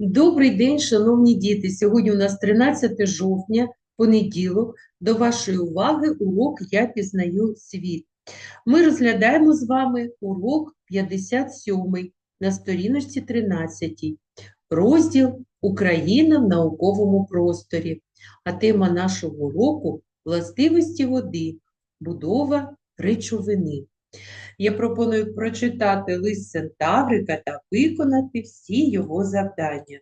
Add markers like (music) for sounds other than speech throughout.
Добрий день, шановні діти! Сьогодні у нас 13 жовтня, понеділок. До вашої уваги урок «Я пізнаю світ». Ми розглядаємо з вами урок 57 на сторіночці 13. Розділ «Україна в науковому просторі». А тема нашого уроку – властивості води, будова речовини. Я пропоную прочитати лист Центаврика та виконати всі його завдання.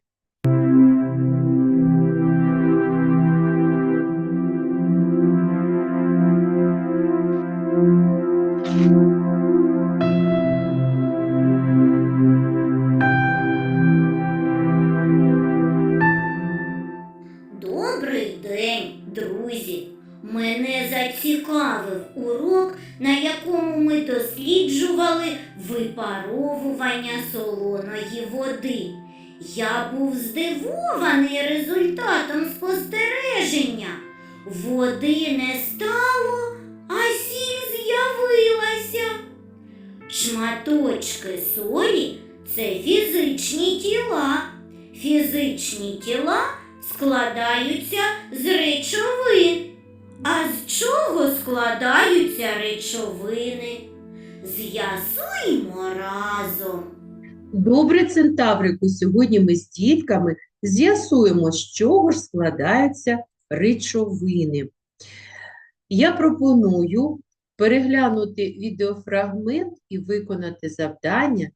Я був здивований результатом спостереження. Води не стало, а сіль з'явилася. Шматочки солі це фізичні тіла. Фізичні тіла складаються з речовин. А з чого складаються речовини? З'ясуємо разом. Добре, Центаврику, сьогодні ми з дітками з'ясуємо, з чого ж складаються речовини. Я пропоную переглянути відеофрагмент і виконати завдання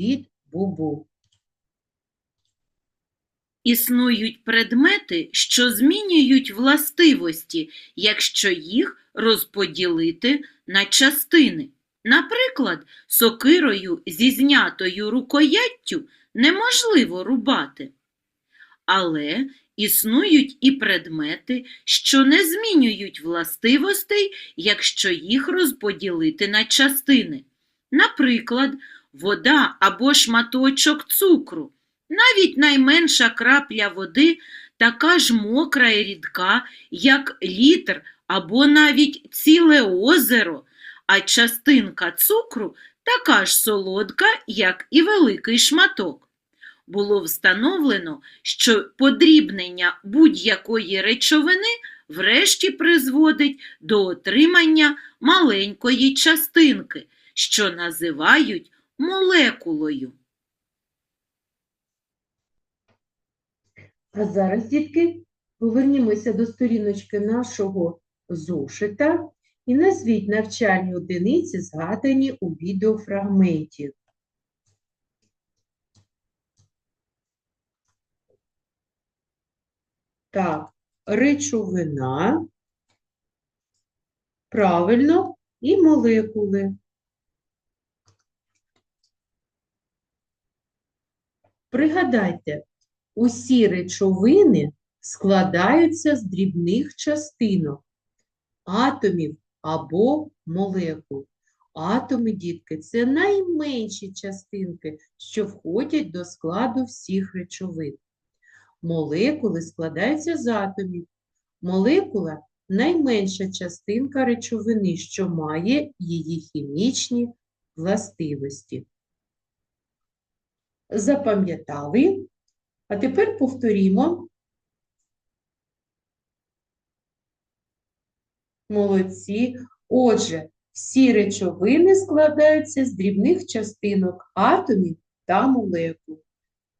від Бубу. Існують предмети, що змінюють властивості, якщо їх розподілити на частини. Наприклад, сокирою зі знятою рукояттю неможливо рубати. Але існують і предмети, що не змінюють властивостей, якщо їх розподілити на частини. Наприклад, вода або шматочок цукру. Навіть найменша крапля води така ж мокра і рідка, як літр або навіть ціле озеро, а частинка цукру така ж солодка, як і великий шматок. Було встановлено, що подрібнення будь-якої речовини врешті призводить до отримання маленької частинки, що називають молекулою. А зараз, дітки, повернімося до сторіночки нашого зошита і назвіть навчальні одиниці, згадані у відеофрагменті. Так, речовина, правильно, і молекули. Пригадайте, усі речовини складаються з дрібних частинок, атомів або молекул. Атоми, дітки, це найменші частинки, що входять до складу всіх речовин. Молекули складаються з атомів. Молекула найменша частинка речовини, що має її хімічні властивості. Запам'ятали? А тепер повторімо. Молодці. Отже, всі речовини складаються з дрібних частинок атомів та молекул.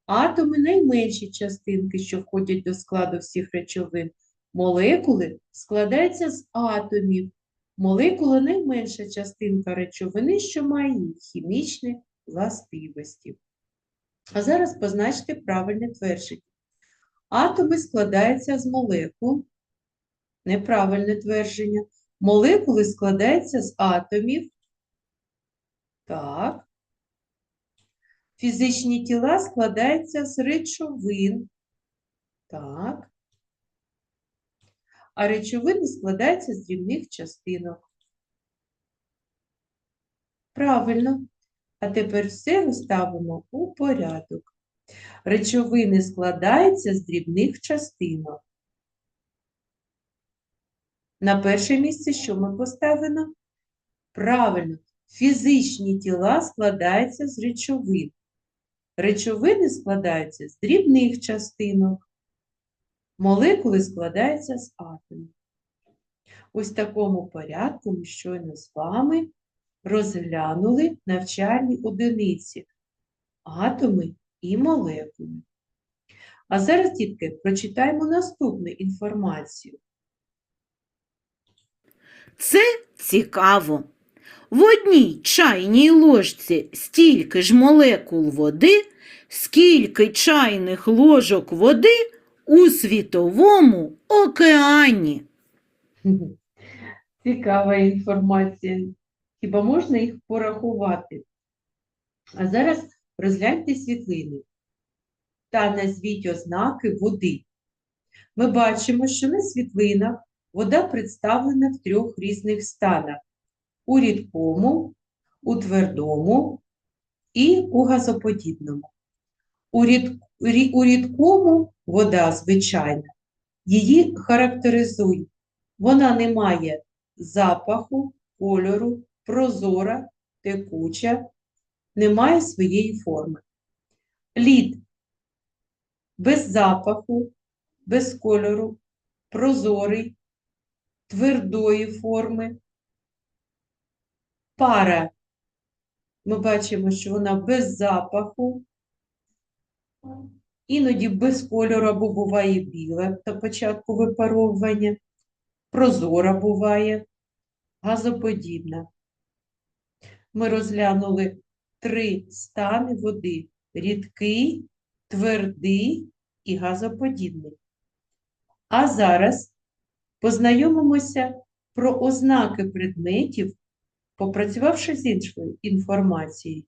Атоми найменші частинки, що входять до складу всіх речовин. Молекули складаються з атомів. Молекула найменша частинка речовини, що має її хімічні властивості. А зараз позначте правильне твердження. Атоми складаються з молекул. Неправильне твердження. Молекули складаються з атомів. Так. Фізичні тіла складаються з речовин. Так. А речовини складаються з дрібних частинок. Правильно. А тепер все розставимо у порядок. Речовини складаються з дрібних частинок. На перше місце що ми поставимо? Правильно, фізичні тіла складаються з речовин. Речовини складаються з дрібних частинок, молекули складаються з атомів. Ось в такому порядку ми щойно з вами розглянули навчальні одиниці атоми і молекули. А зараз, дітки, прочитаємо наступну інформацію. Це цікаво. В одній чайній ложці стільки ж молекул води, скільки чайних ложок води у світовому океані. (laughs) Цікава інформація. Хіба можна їх порахувати? А зараз розгляньте світлини та назвіть ознаки води. Ми бачимо, що на світлинах вода представлена в трьох різних станах: у рідкому, у твердому і у газоподібному. У, рід, рі- у рідкому вода звичайна, її характеризує. Вона не має запаху, кольору, прозора, текуча, не має своєї форми. Лід без запаху, без кольору, прозорий, твердої форми. Пара. Ми бачимо, що вона без запаху, іноді без кольору або буває біла на початку випаровування, прозора буває, газоподібна. Ми розглянули три стани води: рідкий, твердий і газоподібний. А зараз познайомимося про ознаки предметів, попрацювавши з іншою інформацією.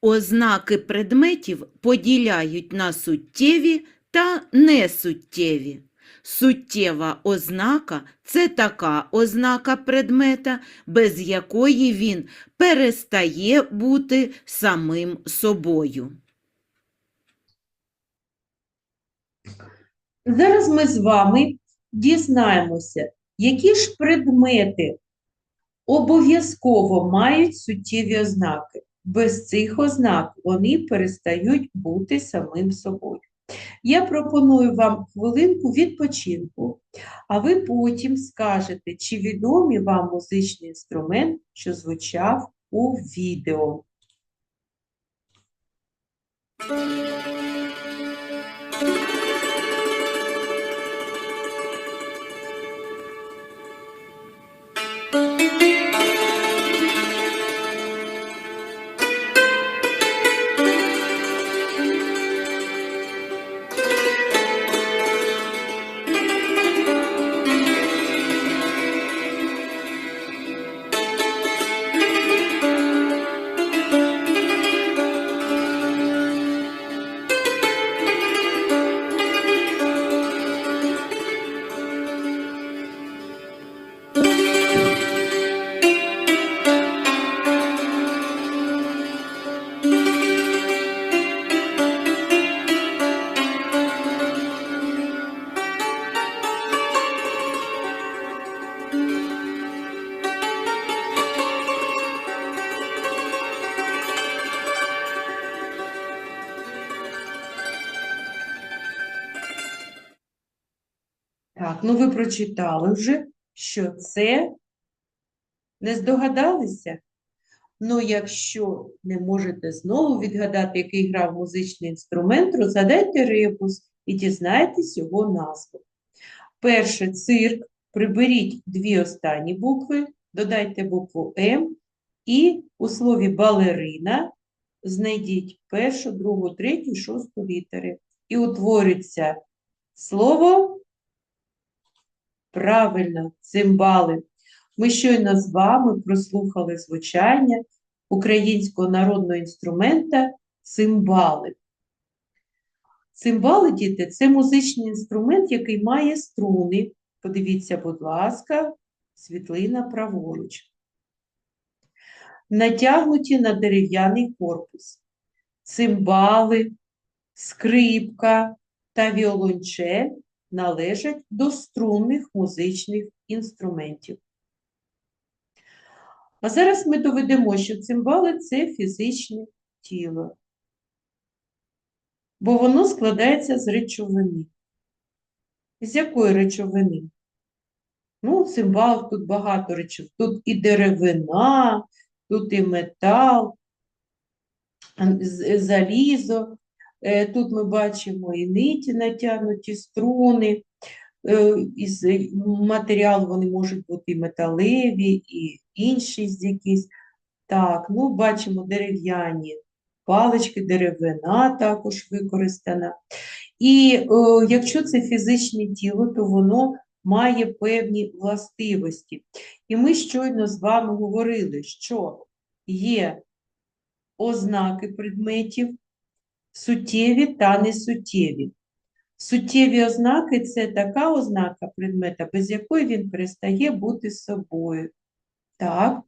Ознаки предметів поділяють на суттєві та несуттєві. Суттєва ознака це така ознака предмета, без якої він перестає бути самим собою. Зараз ми з вами дізнаємося, які ж предмети обов'язково мають суттєві ознаки. Без цих ознак вони перестають бути самим собою. Я пропоную вам хвилинку відпочинку, а ви потім скажете, чи відомий вам музичний інструмент, що звучав у відео. Так, ну ви прочитали вже, що це не здогадалися? Ну, якщо не можете знову відгадати, який грав музичний інструмент, розгадайте ребус і дізнайтесь його назву. Перше цирк, приберіть дві останні букви, додайте букву М, і у слові балерина знайдіть першу, другу, третю, шосту літери. І утвориться слово Правильно, цимбали. Ми щойно з вами прослухали звучання українського народного інструмента цимбали. Цимбали, діти, це музичний інструмент, який має струни. Подивіться, будь ласка, світлина праворуч. Натягнуті на дерев'яний корпус. Цимбали, скрипка та віолончель належать до струнних музичних інструментів. А зараз ми доведемо, що цимбали – це фізичне тіло, бо воно складається з речовини. З якої речовини? Ну, в цимбалах тут багато речів. Тут і деревина, тут і метал, залізо. Е, Тут ми бачимо і ниті натягнуті струни. Е, Із матеріалу вони можуть бути і металеві, і інші якісь. Так, ну бачимо дерев'яні палички, деревина також використана. І о, якщо це фізичне тіло, то воно має певні властивості. І ми щойно з вами говорили, що є ознаки предметів, суттєві та несуттєві. Суттєві ознаки це така ознака предмета, без якої він перестає бути собою. Так.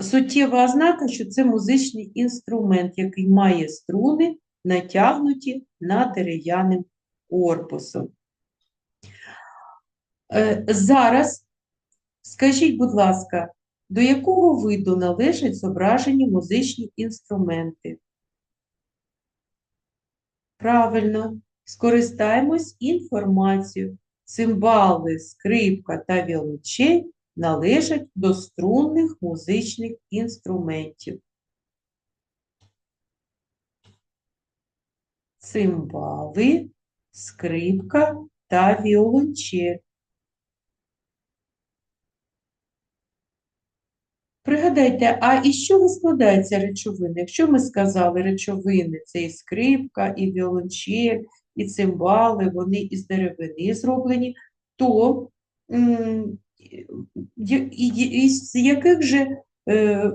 Суттєва ознака, що це музичний інструмент, який має струни, натягнуті над дерев'яним корпусом. Е, Зараз скажіть, будь ласка, до якого виду належать зображені музичні інструменти? Правильно, скористаємось інформацією. Цимбали, скрипка та віолончель належать до струнних музичних інструментів. Цимбали, скрипка та віолончель. Пригадайте, а із чого складаються речовини? Якщо ми сказали речовини, це і скрипка, і віолончель, і цимбали, вони із деревини зроблені, то із яких же е,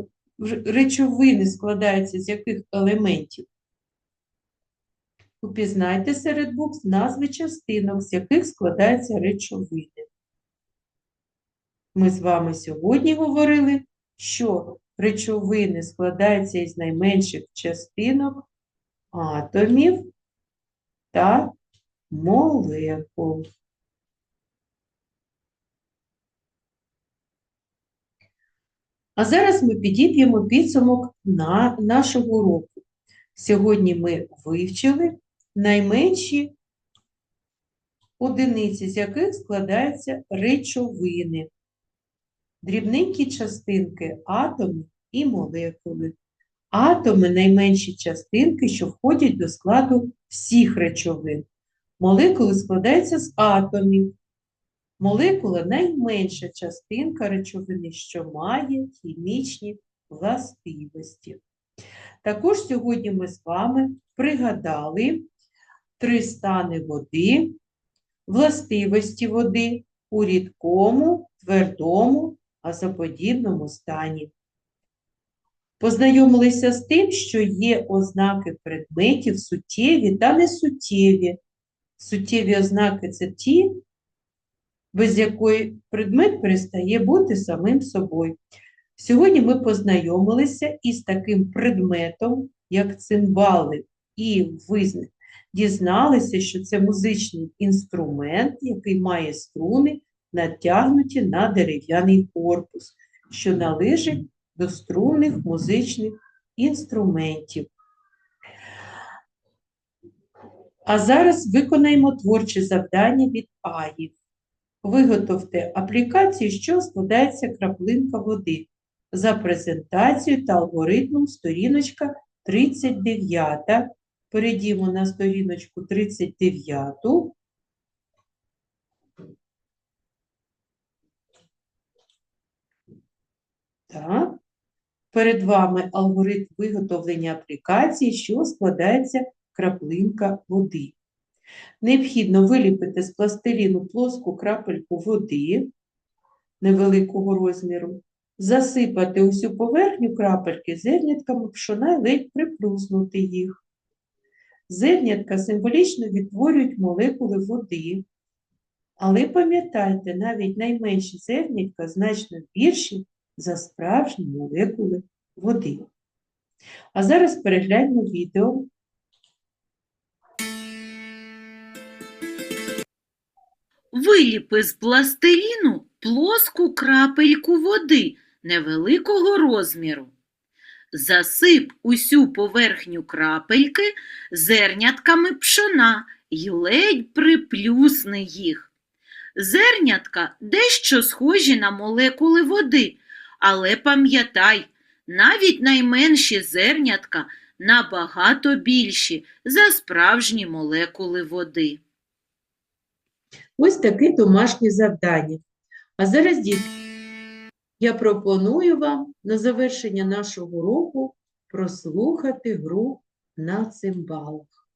речовини складаються, з яких елементів? Упізнайте серед букв назви частинок, з яких складаються речовини. Ми з вами сьогодні говорили, що речовини складаються із найменших частинок атомів та молекул. А зараз ми підіб'ємо підсумок на нашого уроку. Сьогодні ми вивчили найменші одиниці, з яких складаються речовини, дрібненькі частинки атоми і молекули. Атоми найменші частинки, що входять до складу всіх речовин. Молекули складаються з атомів. Молекула найменша частинка речовини, що має хімічні властивості. Також сьогодні ми з вами пригадали три стани води, властивості води у рідкому, твердому, газоподібному стані. Познайомилися з тим, що є ознаки предметів суттєві та несуттєві. Суттєві ознаки це ті, без якої предмет перестає бути самим собою. Сьогодні ми познайомилися із таким предметом, як цимбали, і дізналися, що це музичний інструмент, який має струни, натягнуті на дерев'яний корпус, що належить до струнних музичних інструментів. А зараз виконаємо творче завдання від Аї. Виготовте аплікацію, що складається краплинка води за презентацією та алгоритмом сторіночка 39. Перейдімо на сторіночку 39. Так. Перед вами алгоритм виготовлення аплікації, що складається краплинка води. Необхідно виліпити з пластиліну плоску крапельку води невеликого розміру, засипати усю поверхню крапельки зернятками пшона і ледь приплюснути їх. Зернятка символічно відтворюють молекули води. Але пам'ятайте, навіть найменші зернятка значно більші за справжні молекули води. А зараз перегляньмо відео Виліпи з пластиліну плоску крапельку води, невеликого розміру. Засип усю поверхню крапельки зернятками пшона й ледь приплюсни їх. Зернятка дещо схожі на молекули води, але пам'ятай, навіть найменші зернятка набагато більші за справжні молекули води. Ось таке домашнє завдання. А зараз, дітки, я пропоную вам на завершення нашого уроку прослухати гру на цимбалах.